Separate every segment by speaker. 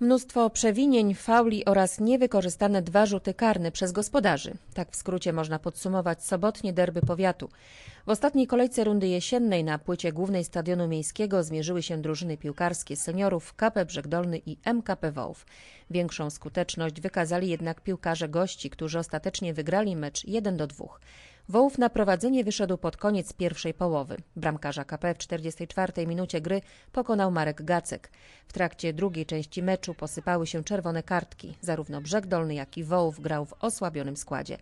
Speaker 1: Mnóstwo przewinień, fauli oraz niewykorzystane dwa rzuty karne przez gospodarzy. Tak w skrócie można podsumować sobotnie derby powiatu. W ostatniej kolejce rundy jesiennej na płycie głównej Stadionu Miejskiego zmierzyły się drużyny piłkarskie seniorów KP Brzeg Dolny i MKP Wołów. Większą skuteczność wykazali jednak piłkarze gości, którzy ostatecznie wygrali mecz 1 do 2. Wołów na prowadzenie wyszedł pod koniec pierwszej połowy. Bramkarza KP w 44 minucie gry pokonał Marek Gacek. W trakcie drugiej części meczu posypały się czerwone kartki. Zarówno Brzeg Dolny, jak i Wołów grał w osłabionym składzie.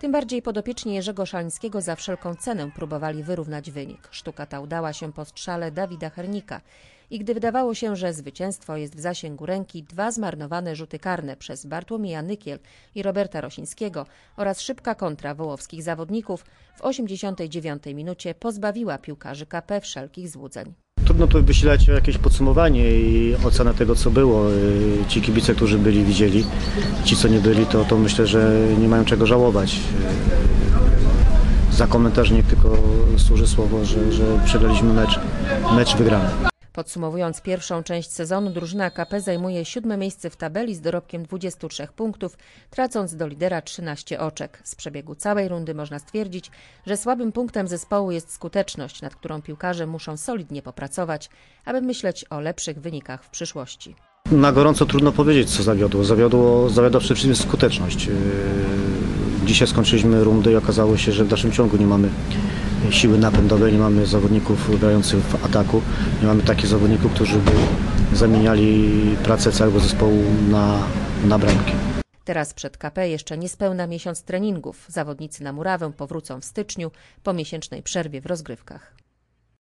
Speaker 1: Tym bardziej podopieczni Jerzego Szalińskiego za wszelką cenę próbowali wyrównać wynik. Sztuka ta udała się po strzale Dawida Hernika. I gdy wydawało się, że zwycięstwo jest w zasięgu ręki, dwa zmarnowane rzuty karne przez Bartłomieja Nykiel i Roberta Rosińskiego oraz szybka kontra wołowskich zawodników w 89 minucie pozbawiła piłkarzy KP wszelkich złudzeń.
Speaker 2: Trudno tu wysilać jakieś podsumowanie i ocenę tego, co było. Y, Ci kibice, którzy byli, widzieli. Ci, co nie byli, to, to myślę, że nie mają czego żałować. Y, Za komentarz niech tylko służy słowo, że, że przegraliśmy mecz, mecz wygrany.
Speaker 1: Podsumowując pierwszą część sezonu, drużyna KP zajmuje siódme miejsce w tabeli z dorobkiem 23 punktów, tracąc do lidera 13 oczek. Z przebiegu całej rundy można stwierdzić, że słabym punktem zespołu jest skuteczność, nad którą piłkarze muszą solidnie popracować, aby myśleć o lepszych wynikach w przyszłości.
Speaker 2: Na gorąco trudno powiedzieć, co zawiodło. Zawiodło, zawiodła przede wszystkim skuteczność. Yy, Dzisiaj skończyliśmy rundę i okazało się, że w dalszym ciągu nie mamy siły napędowej, nie mamy zawodników grających w ataku, nie mamy takich zawodników, którzy by zamieniali pracę całego zespołu na, na bramki.
Speaker 1: Teraz przed KP jeszcze niespełna miesiąc treningów. Zawodnicy na murawę powrócą w styczniu po miesięcznej przerwie w rozgrywkach.